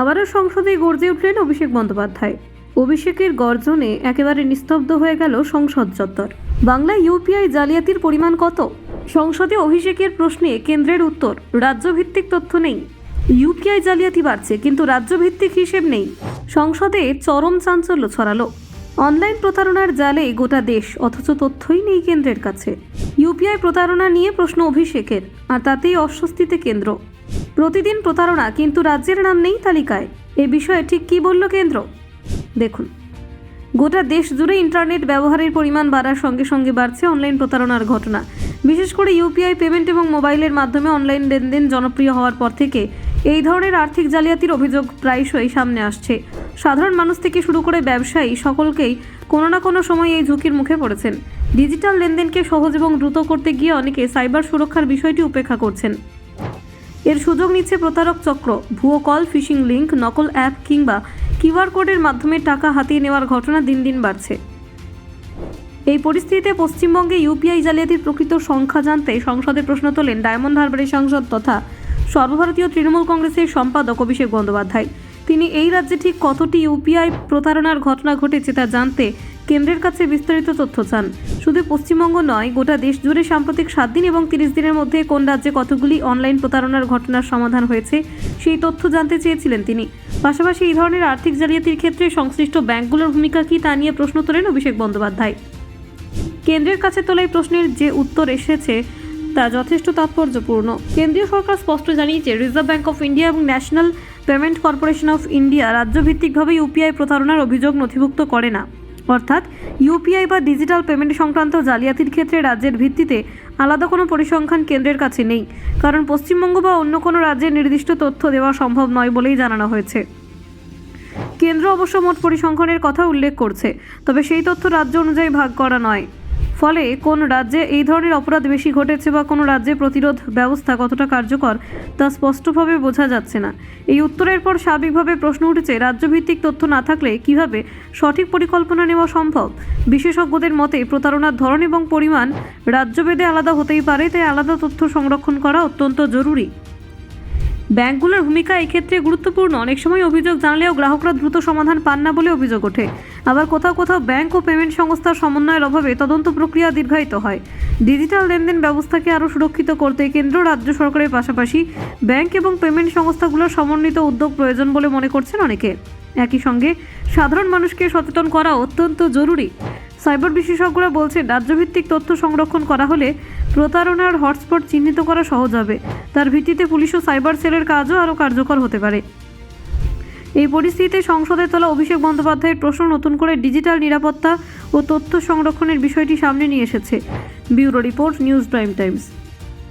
আবারও সংসদে গর্জে উঠলেন অভিষেক বন্দ্যোপাধ্যায়। অভিষেকের গর্জনে একেবারে নিস্তব্ধ হয়ে গেল সংসদ চত্বর। বাংলা ইউপিআই জালিয়াতির পরিমাণ কত? সংসদে অভিষেকের প্রশ্নে কেন্দ্রের উত্তর, রাজ্যভিত্তিক তথ্য নেই। ইউপিআই জালিয়াতি বাড়ছে, কিন্তু রাজ্যভিত্তিক হিসেব নেই। সংসদে চরম চাঞ্চল্য ছড়ালো। অনলাইন প্রতারণার জালে গোটা দেশ, অথচ তথ্যই নেই কেন্দ্রের কাছে। ইউপিআই প্রতারণা নিয়ে প্রশ্ন অভিষেকের, আর তাতেই অস্বস্তিতে কেন্দ্র। প্রতিদিন প্রতারণা, কিন্তু রাজ্যের নাম নেই তালিকায়। এ বিষয়ে ঠিক কী বলল কেন্দ্র? দেখুন, গোটা দেশ জুড়ে ইন্টারনেট ব্যবহারের পরিমাণ বাড়ার সঙ্গে সঙ্গে বাড়ছে অনলাইন প্রতারণার ঘটনা। বিশেষ করে ইউপিআই পেমেন্ট এবং মোবাইলের মাধ্যমে অনলাইন লেনদেন জনপ্রিয় হওয়ার পর থেকে এই ধরনের আর্থিক জালিয়াতির অভিযোগ প্রায়শই সামনে আসছে। সাধারণ মানুষ থেকে শুরু করে ব্যবসায়ী সকলকেই কোনো না কোনো সময় এই ঝুঁকির মুখে পড়েছেন। ডিজিটাল লেনদেনকে সহজ এবং দ্রুত করতে গিয়ে অনেকে সাইবার সুরক্ষার বিষয়টি উপেক্ষা করছেন। এর সুযোগ নিচ্ছে প্রতারক চক্র। ভুয়ো কল, ফিশিং লিঙ্ক নকল অ্যাপ কিংবা কিউআর কোডের মাধ্যমে টাকা হাতিয়ে নেওয়ার ঘটনা দিন দিন বাড়ছে। এই পরিস্থিতিতে পশ্চিমবঙ্গে ইউপিআই জালিয়াতির প্রকৃত সংখ্যা জানতে সংসদে প্রশ্ন তোলেন ডায়মন্ড হারবারের সাংসদ তথা সর্বভারতীয় তৃণমূল কংগ্রেসের সম্পাদক অভিষেক বন্দ্যোপাধ্যায়। তিনি এই রাজ্যে ঠিক কতটি ইউপিআই প্রতারণার ঘটনা ঘটেছে তা জানতে কেন্দ্রের কাছে বিস্তারিত তথ্য চান। শুধু পশ্চিমবঙ্গ নয়, গোটা দেশ জুড়ে সাম্প্রতিক সাত দিন এবং তিরিশ দিনের মধ্যে কোন রাজ্যে কতগুলি অনলাইন প্রতারণার ঘটনার সমাধান হয়েছে, সেই তথ্য জানতে চেয়েছিলেন তিনি। পাশাপাশি এই ধরনের আর্থিক জালিয়াতির ক্ষেত্রে সংশ্লিষ্ট ব্যাংকগুলোর ভূমিকা কী তা নিয়ে প্রশ্ন তোলেন অভিষেক বন্দ্যোপাধ্যায়। কেন্দ্রের কাছে তোলা এই প্রশ্নের যে উত্তর এসেছে তা যথেষ্ট তাৎপর্যপূর্ণ। কেন্দ্রীয় সরকার স্পষ্ট জানিয়েছে রিজার্ভ ব্যাংক অফ ইন্ডিয়া এবং National Payment Corporation of India রাজ্যভিত্তিকভাবে UPI প্রতারণার অভিযোগ নথিভুক্ত করে না। অর্থাৎ, ইউপিআই বা ডিজিটাল পেমেন্ট সংক্রান্ত জালিয়াতির ক্ষেত্রে রাজ্যের ভিত্তিতে আলাদা কোনো পরিসংখ্যান কেন্দ্রের কাছে নেই। কারণ পশ্চিমবঙ্গ বা অন্য কোনো রাজ্যের নির্দিষ্ট তথ্য দেওয়া সম্ভব নয় বলেই জানানো হয়েছে। কেন্দ্র অবশ্য মোট পরিসংখ্যানের কথা উল্লেখ করছে, তবে সেই তথ্য রাজ্য অনুযায়ী ভাগ করা নয়। ফলে কোন রাজ্যে এই ধরনের অপরাধ বেশি ঘটেছে বা কোনো রাজ্যে প্রতিরোধ ব্যবস্থা কতটা কার্যকর, তা স্পষ্টভাবে বোঝা যাচ্ছে না। এই উত্তরের পর স্বাভাবিকভাবে প্রশ্ন উঠেছে, রাজ্যভিত্তিক তথ্য না থাকলে কীভাবে সঠিক পরিকল্পনা নেওয়া সম্ভব? বিশেষজ্ঞদের মতে, প্রতারণার ধরন এবং পরিমাণ রাজ্যভেদে আলাদা হতেই পারে, তাই আলাদা তথ্য সংরক্ষণ করা অত্যন্ত জরুরি। ব্যাংকগুলোর ভূমিকা এক্ষেত্রে গুরুত্বপূর্ণ। অনেক সময় অভিযোগ জানালেও গ্রাহকরা দ্রুত সমাধান পান না বলে অভিযোগ ওঠে। আবার কোথাও কোথাও ব্যাংক ও পেমেন্ট সংস্থার সমন্বয়ের অভাবে তদন্ত প্রক্রিয়া দীর্ঘায়িত হয়। ডিজিটাল লেনদেন ব্যবস্থাকে আরও সুরক্ষিত করতে কেন্দ্র, রাজ্য সরকারের পাশাপাশি ব্যাংক এবং পেমেন্ট সংস্থাগুলোর সমন্বিত উদ্যোগ প্রয়োজন বলে মনে করছেন অনেকে। একই সঙ্গে সাধারণ মানুষকে সচেতন করা অত্যন্ত জরুরি। সাইবার বিশেষজ্ঞরা বলছে রাজ্যভিত্তিক তথ্য সংরক্ষণ করা হলে প্রতারণার হটস্পট চিহ্নিত করা সহজ হবে। তার ভিত্তিতে পুলিশ ও সাইবার সেলের কাজও আরও কার্যকর হতে পারে। এই পরিস্থিতিতে সংসদের তোলা অভিষেক বন্দ্যোপাধ্যায়ের প্রশ্ন নতুন করে ডিজিটাল নিরাপত্তা ও তথ্য সংরক্ষণের বিষয়টি সামনে নিয়ে এসেছে। Bureau report, news prime times.